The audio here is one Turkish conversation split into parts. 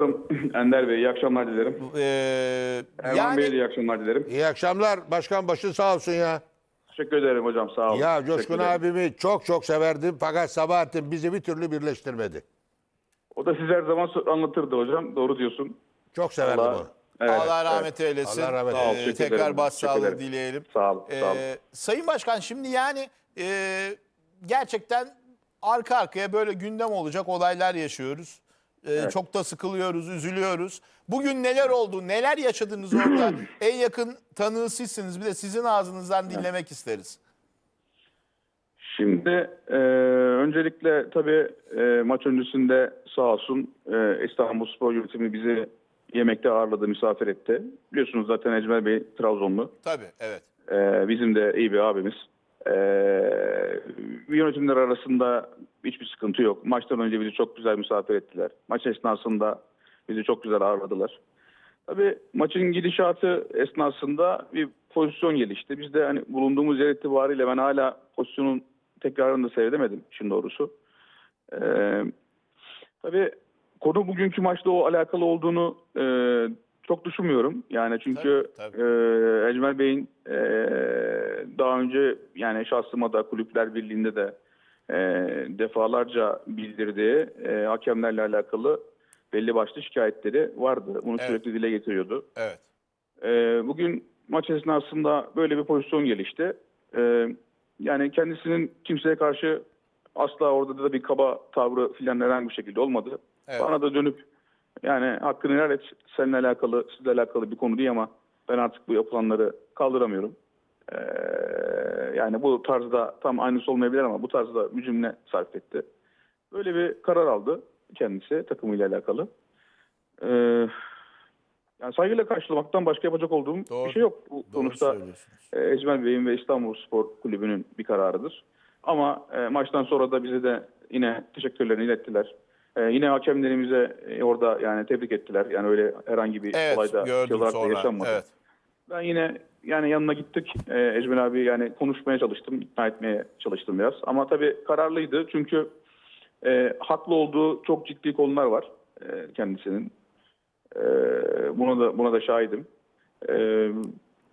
Ender Bey iyi akşamlar dilerim. Ee, Erman yani Bey'e de iyi akşamlar dilerim. İyi akşamlar. Başkan başın sağ olsun ya. Teşekkür ederim hocam sağ olun. Ya Coşkun abimi çok çok severdim fakat Sabahattin bizi bir türlü birleştirmedi. O da siz her zaman anlatırdı hocam. Doğru diyorsun. Çok severdim Allah- onu. Evet, Allah evet. rahmet eylesin. Allah rahmet Ee, eylesin. Teşekkür tekrar başsağlığı dileyelim. Sağ olun, sağ olun. Ee, Sayın Başkan şimdi yani e, gerçekten arka arkaya böyle gündem olacak olaylar yaşıyoruz. Ee, Çok da sıkılıyoruz, üzülüyoruz. Bugün neler oldu, neler yaşadınız orada? en yakın tanığı sizsiniz. Bir de sizin ağzınızdan dinlemek isteriz. Şimdi e, öncelikle tabii e, maç öncesinde sağ olsun e, İstanbul Spor Yönetimi bizi yemekte ağırladı, misafir etti. Biliyorsunuz zaten Ecmel Bey Trabzonlu. Tabii, evet. Ee, bizim de iyi bir abimiz. Ee, yönetimler arasında hiçbir sıkıntı yok. Maçtan önce bizi çok güzel misafir ettiler. Maç esnasında bizi çok güzel ağırladılar. Tabii maçın gidişatı esnasında bir pozisyon gelişti. Biz de hani bulunduğumuz yer itibariyle ben hala pozisyonun tekrarını da seyredemedim işin doğrusu. Ee, tabii konu bugünkü maçla o alakalı olduğunu e, çok düşünmüyorum. Yani çünkü Tabii, tabii. e, Ecmel Bey'in e, daha önce yani şahsıma da Kulüpler Birliği'nde de e, defalarca bildirdiği e, hakemlerle alakalı belli başlı şikayetleri vardı. Bunu Evet. sürekli dile getiriyordu. Evet. Ee, bugün maç esnasında böyle bir pozisyon gelişti. Ee, yani kendisinin kimseye karşı asla orada da bir kaba tavrı filan herhangi bir şekilde olmadı. Evet. Bana da dönüp yani hakkını helal et seninle alakalı, sizle alakalı bir konu değil ama ben artık bu yapılanları kaldıramıyorum. Ee, yani bu tarzda tam aynısı olmayabilir ama bu tarzda bir cümle sarf etti. Böyle bir karar aldı kendisi takımıyla alakalı. Ee, yani saygıyla karşılamaktan başka yapacak olduğum Doğru. bir şey yok. Bu Doğru sonuçta e, Ecmel Bey'in ve İstanbul Spor Kulübü'nün bir kararıdır. Ama e, maçtan sonra da bize de yine teşekkürlerini ilettiler. E, yine hakemlerimize e, orada yani tebrik ettiler. Yani öyle herhangi bir Evet, olayda de sonra. yaşanmadı. Evet. Ben yine yani yanına gittik. E, Ecmel abi yani konuşmaya çalıştım, ikna etmeye çalıştım biraz. Ama tabii kararlıydı çünkü e, haklı olduğu çok ciddi konular var e, kendisinin. E, buna da buna da şahidim. E,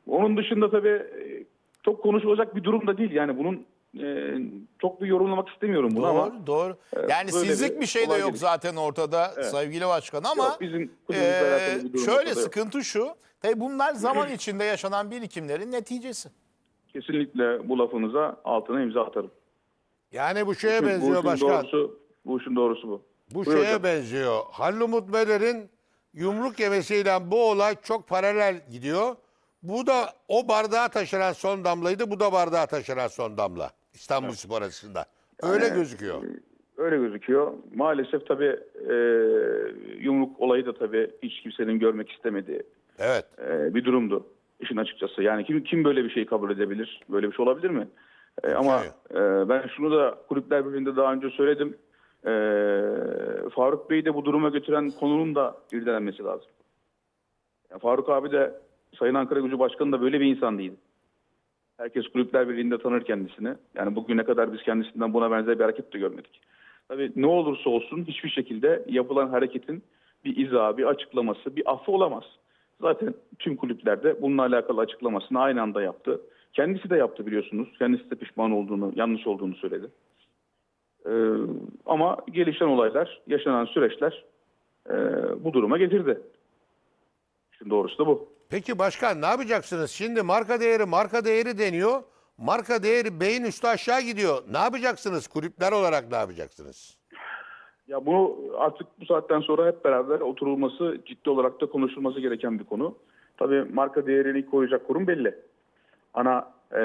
onun dışında tabii e, çok konuşulacak bir durum da değil. Yani bunun e, çok bir yorumlamak istemiyorum bunu Doğru, ama doğru. Yani böyle sizlik bir şey de yok gelişti. zaten ortada sevgili başkan ama Yok, bizim durum şöyle ortada yok. sıkıntı şu. Tabii bunlar zaman içinde yaşanan birikimlerin neticesi. kesinlikle bu lafınıza altına imza atarım. Yani bu şeye Bu benziyor işin başkan. Doğrusu, bu işin doğrusu bu. Bu Buyur şeye hocam. benziyor. Halil Umut Meler'in yumruk yemesiyle bu olay çok paralel gidiyor. Bu da o bardağa taşıran son damlaydı. Bu da bardağa taşıran son damla. İstanbul Spor açısından. Öyle gözüküyor. Öyle gözüküyor. Maalesef tabii e, yumruk olayı da tabii hiç kimsenin görmek istemediği Evet. e, bir durumdu işin açıkçası. Yani kim kim böyle bir şey kabul edebilir? Böyle bir şey olabilir mi? E, ama e, ben şunu da kulüpler birliğinde daha önce söyledim. E, Faruk Bey'i de bu duruma götüren konunun da irdelenmesi lazım. Ya Faruk abi de Sayın Ankara Gücü Başkanı da böyle bir insan değil. Herkes kulüpler birliğinde tanır kendisini. Yani bugüne kadar biz kendisinden buna benzer bir hareket de görmedik. Tabii ne olursa olsun hiçbir şekilde yapılan hareketin bir izahı, bir açıklaması, bir affı olamaz. Zaten tüm kulüplerde bununla alakalı açıklamasını aynı anda yaptı. Kendisi de yaptı biliyorsunuz. Kendisi de pişman olduğunu, yanlış olduğunu söyledi. Ee, ama gelişen olaylar, yaşanan süreçler e, bu duruma getirdi. Şimdi doğrusu da bu. Peki başkan ne yapacaksınız? Şimdi marka değeri marka değeri deniyor. Marka değeri beyin üstü aşağı gidiyor. Ne yapacaksınız? Kulüpler olarak ne yapacaksınız? Ya bu artık bu saatten sonra hep beraber oturulması, ciddi olarak da konuşulması gereken bir konu. Tabii marka değerini koruyacak kurum belli. Ana e,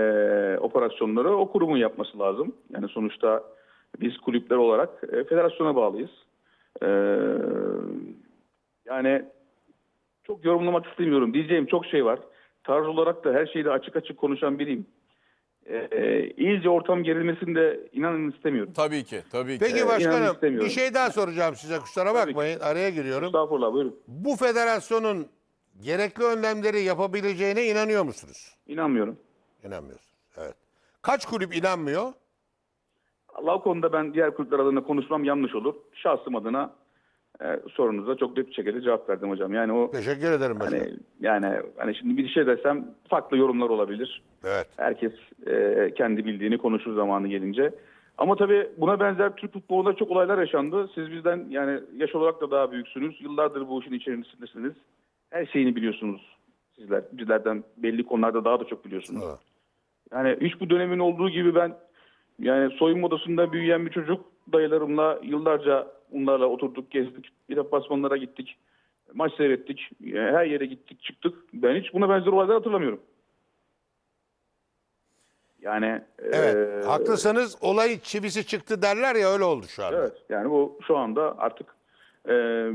operasyonları o kurumun yapması lazım. Yani sonuçta biz kulüpler olarak e, federasyona bağlıyız. E, yani çok yorumlamak istemiyorum. Diyeceğim çok şey var. Tarz olarak da her şeyi de açık açık konuşan biriyim. E, e, iyice ortam gerilmesini de inanın istemiyorum. Tabii ki, tabii ki. Peki inanın başkanım istemiyorum. bir şey daha soracağım size. Kusura bakmayın. Araya giriyorum. Estağfurullah buyurun. Bu federasyonun gerekli önlemleri yapabileceğine inanıyor musunuz? İnanmıyorum. İnanmıyorsunuz. Evet. Kaç kulüp inanmıyor? Allah o konuda ben diğer kulüpler adına konuşmam yanlış olur. Şahsım adına e, sorunuza çok net bir şekilde cevap verdim hocam. Yani o Teşekkür ederim başkanım. hani yani hani şimdi bir şey desem farklı yorumlar olabilir. Evet. Herkes e, kendi bildiğini konuşur zamanı gelince. Ama tabii buna benzer Türk futbolunda çok olaylar yaşandı. Siz bizden yani yaş olarak da daha büyüksünüz. Yıllardır bu işin içerisindesiniz. Her şeyini biliyorsunuz sizler. Bizlerden belli konularda daha da çok biliyorsunuz. Evet. Yani hiç bu dönemin olduğu gibi ben yani soyunma odasında büyüyen bir çocuk dayılarımla yıllarca onlarla oturduk, gezdik. Bir deplasmanlara gittik. Maç seyrettik. Yani her yere gittik, çıktık. Ben hiç buna benzer olaylar hatırlamıyorum. Yani Evet. eee, Haklısınız. Olay çivisi çıktı derler ya öyle oldu şu anda. Evet yani bu şu anda artık eee,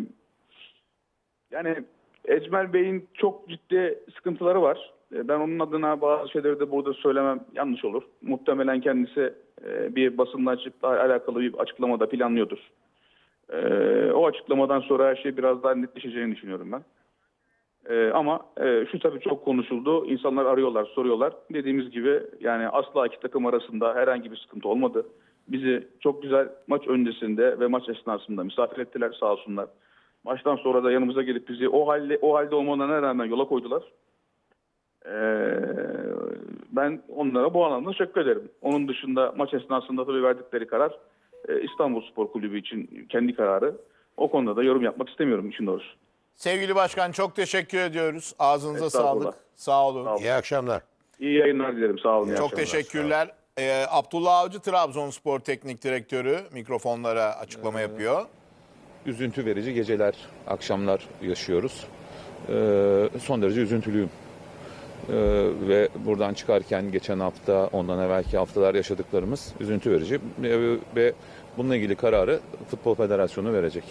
yani Ecmel Bey'in çok ciddi sıkıntıları var. E, Ben onun adına bazı şeyleri de burada söylemem yanlış olur. Muhtemelen kendisi e, bir basınla açıkla, alakalı bir açıklamada planlıyordur. E, o açıklamadan sonra her şey biraz daha netleşeceğini düşünüyorum ben. Ama şu tabii çok konuşuldu. İnsanlar arıyorlar, soruyorlar. Dediğimiz gibi yani asla iki takım arasında herhangi bir sıkıntı olmadı. Bizi çok güzel maç öncesinde ve maç esnasında misafir ettiler sağ olsunlar. Maçtan sonra da yanımıza gelip bizi o halde o halde olmalarına rağmen yola koydular. Ee, ben onlara bu anlamda teşekkür ederim. Onun dışında maç esnasında tabii verdikleri karar e, İstanbul Spor Kulübü için kendi kararı. O konuda da yorum yapmak istemiyorum işin doğrusu. Sevgili başkan çok teşekkür ediyoruz. Ağzınıza sağlık. Sağ olun. Sağ olun. İyi akşamlar. İyi yayınlar dilerim. Sağ olun. iyi Çok akşamlar. teşekkürler. Ee, Abdullah Avcı Trabzonspor Teknik Direktörü mikrofonlara açıklama yapıyor. üzüntü verici geceler, akşamlar yaşıyoruz. Ee, son derece üzüntülüyüm. Ee, ve buradan çıkarken geçen hafta, ondan evvelki haftalar yaşadıklarımız üzüntü verici. Ee, ve bununla ilgili kararı Futbol Federasyonu verecek.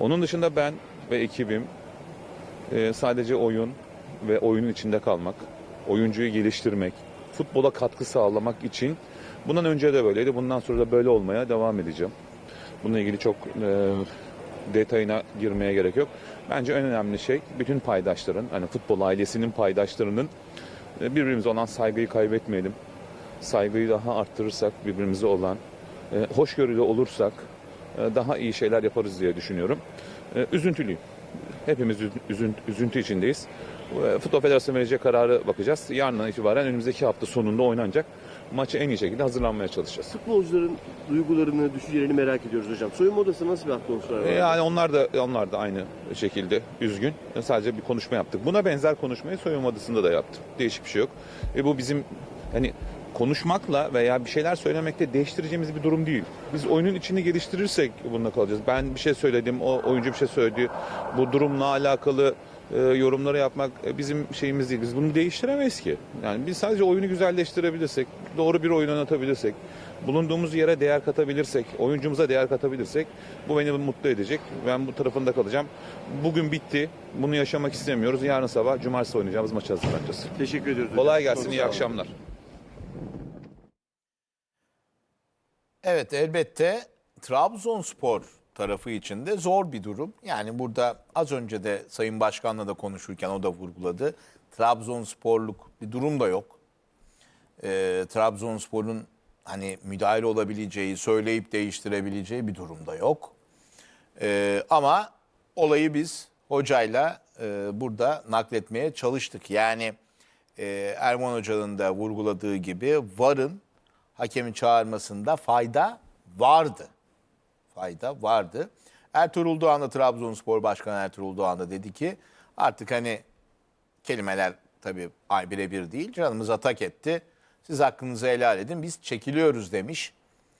Onun dışında ben ve ekibim e, sadece oyun ve oyunun içinde kalmak, oyuncuyu geliştirmek, futbola katkı sağlamak için bundan önce de böyleydi, bundan sonra da böyle olmaya devam edeceğim. Bununla ilgili çok e, detayına girmeye gerek yok. Bence en önemli şey bütün paydaşların, hani futbol ailesinin paydaşlarının e, birbirimize olan saygıyı kaybetmeyelim. Saygıyı daha arttırırsak birbirimize olan, e, hoşgörülü olursak e, daha iyi şeyler yaparız diye düşünüyorum. Üzüntülüyüm. Hepimiz üzün- üzün- üzüntü içindeyiz. Futbol Federasyonu verecek kararı bakacağız. Yarından itibaren önümüzdeki hafta sonunda oynanacak. Maça en iyi şekilde hazırlanmaya çalışacağız. Futbolcuların duygularını, düşüncelerini merak ediyoruz hocam. Soyunma odasında nasıl bir atmosfer var? E, Yani onlar da onlar da aynı şekilde üzgün. Sadece bir konuşma yaptık. Buna benzer konuşmayı soyunma odasında da yaptık. Değişik bir şey yok. E bu bizim hani konuşmakla veya bir şeyler söylemekle değiştireceğimiz bir durum değil. Biz oyunun içini geliştirirsek bununla kalacağız. Ben bir şey söyledim, o oyuncu bir şey söyledi. Bu durumla alakalı e, yorumları yapmak e, bizim şeyimiz değil. Biz bunu değiştiremeyiz ki. Yani biz sadece oyunu güzelleştirebilirsek, doğru bir oyun oynatabilirsek, bulunduğumuz yere değer katabilirsek, oyuncumuza değer katabilirsek bu beni mutlu edecek. Ben bu tarafında kalacağım. Bugün bitti. Bunu yaşamak istemiyoruz. Yarın sabah cumartesi oynayacağımız maça hazırlanacağız. Teşekkür ediyoruz hocam. Kolay gelsin, Çok iyi akşamlar. Evet elbette Trabzonspor tarafı için de zor bir durum. Yani burada az önce de Sayın Başkan'la da konuşurken o da vurguladı. Trabzonsporluk bir durum da yok. Ee, Trabzonspor'un hani müdahale olabileceği, söyleyip değiştirebileceği bir durum da yok. Ee, ama olayı biz hocayla e, burada nakletmeye çalıştık. Yani e, Erman Hoca'nın da vurguladığı gibi VAR'ın hakemi çağırmasında fayda vardı. Fayda vardı. Ertuğrul Doğan da Trabzonspor Başkanı Ertuğrul Doğan da dedi ki artık hani kelimeler tabii ay birebir değil. Canımız atak etti. Siz hakkınızı helal edin. Biz çekiliyoruz demiş.